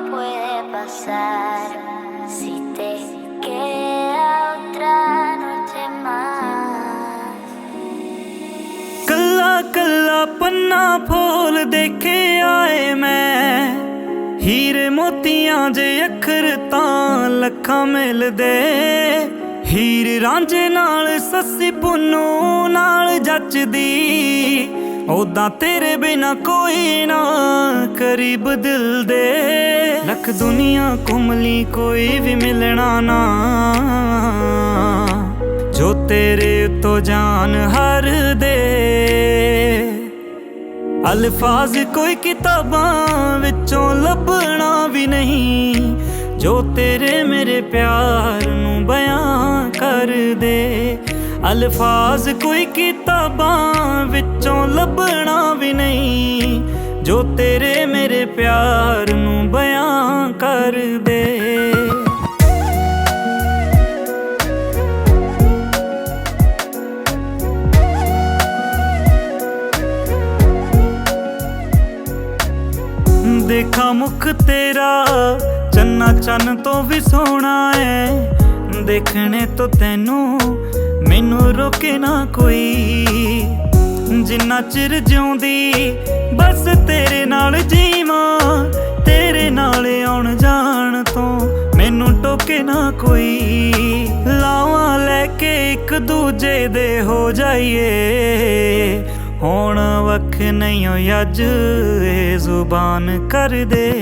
puede pasar si te queda otra noche más. ਕੱਲਾ ਕੱਲਾ ਪੰਨਾ ਫੋਲ ਦੇਖੇ ਆਏ ਮੈਂ ਹੀਰੇ ਮੋਤੀਆਂ ਜੇ ਅੱਖਰ ਤਾਂ ਲੱਖਾਂ ਮਿਲਦੇ ਹੀਰ ਰਾਂਝੇ ਨਾਲ ਸੱਸੀ ਪੁੰਨੂ ਨਾਲ ਜੱਚਦੀ ਉਦਾਂ ਤੇਰੇ ਬਿਨਾ ਕੋਈ ਨਾ ਕਰੀਬ ਦਿਲ ਦੇ ਲੱਖ ਦੁਨੀਆ ਘੁੰਮਲੀ ਕੋਈ ਵੀ ਮਿਲਣਾ ਨਾ। ਜੋ ਤੇਰੇ ਤੋਂ ਜਾਨ ਹਰ ਦੇ। ਅਲਫਾਜ਼ ਕੋਈ ਕਿਤਾਬਾਂ ਵਿੱਚੋਂ ਲੱਭਣਾ ਵੀ ਨਹੀਂ। ਜੋ ਤੇਰੇ ਮੇਰੇ ਪਿਆਰ ਨੂੰ ਬਿਆਨ ਕਰ ਦੇ। ਅਲਫਾਜ਼ ਕੋਈ ਕਿਤਾਬਾਂ ਵਿੱਚੋਂ ਲੱਭਣਾ ਵੀ ਨਹੀਂ। ਜੋ ਤੇਰੇ ਮੇਰੇ ਪਿਆਰ ਨੂੰ ਬਿਆਨ ਕਰ ਦੇ। ਦੇਖਾਂ ਮੁਖ ਤੇਰਾ ਚੰਨਾ ਚੰਨ ਤੋਂ ਵੀ ਸੋਹਣਾ ਐ। ਦੇਖਣੇ ਤੋਂ ਤੈਨੂੰ ਮੈਨੂੰ ਰੋਕੇ ਨਾ ਕੋਈ। ਜਿੰਨਾ ਚਿਰ ਜਿਉਂਦੀ ਬਸ ਲਾਵਾਂ ਲੈ ਕੇ ਇੱਕ ਦੂਜੇ ਦੇ ਹੋ ਜਾਈਏ। ਹੁਣ ਵਖ ਨਹੀਂ ਓ ਅੱਜ ਇਹ ਜ਼ੁਬਾਨ ਕਰ ਦੇ।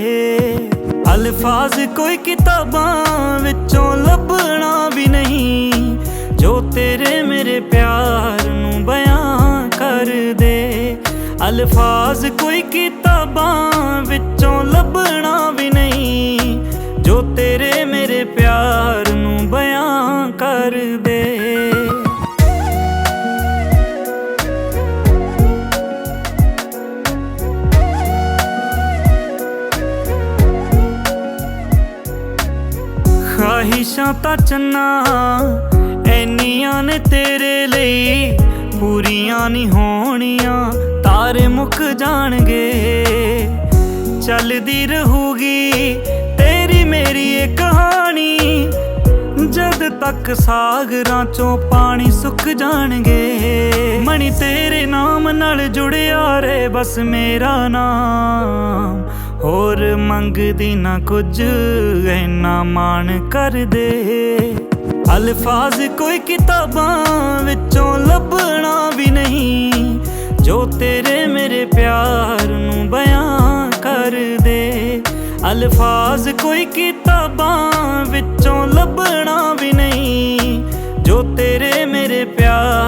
ਅਲਫਾਜ਼ ਕੋਈ ਕਿਤਾਬਾਂ ਵਿੱਚੋਂ ਲੱਭਣਾ ਵੀ ਨਹੀਂ, ਜੋ ਤੇਰੇ ਮੇਰੇ ਪਿਆਰ ਨੂੰ ਬਿਆਨ ਕਰ ਦੇ। ਅਲਫਾਜ਼ ਕੋਈ ਕਿਤਾਬਾਂ ਖਾਹਿਸ਼ਾਂ ਤਾਂ ਚੰਨਾ, ਐਨੀਆਂ ਨੇ ਤੇਰੇ ਲਈ, ਪੂਰੀਆਂ ਨਹੀਂ ਹੋਣੀਆਂ, ਤਾਰੇ ਮੁੱਕ ਜਾਣਗੇ। ਚੱਲਦੀ ਰਹੂਗੀ ਤੇਰੀ ਮੇਰੀ ਇਹ ਕਹਾਣੀ, ਜਦ ਤੱਕ ਸਾਗਰਾਂ ਚੋਂ ਪਾਣੀ ਸੁੱਕ ਜਾਣਗੇ। ਮਣੀ ਤੇਰੇ ਨਾਮ ਨਾਲ ਜੁੜਿਆ ਰੇ ਬਸ ਮੇਰਾ ਨਾਮ। ਹੋਰ ਮੰਗਦੀ ਨਾ ਕੁਝ, ਐਨਾ ਮਾਣ ਕਰਦੇ। ਅਲਫਾਜ਼ ਕੋਈ ਕਿਤਾਬਾਂ ਵਿੱਚੋਂ ਲੱਭਣਾ ਵੀ ਨਹੀਂ, ਜੋ ਤੇਰੇ ਮੇਰੇ ਪਿਆਰ ਨੂੰ ਬਿਆਨ ਕਰਦੇ। ਅਲਫਾਜ਼ ਕੋਈ ਕਿਤਾਬਾਂ ਵਿੱਚੋਂ ਲੱਭਣਾ ਵੀ ਨਹੀਂ, ਜੋ ਤੇਰੇ ਮੇਰੇ ਪਿਆਰ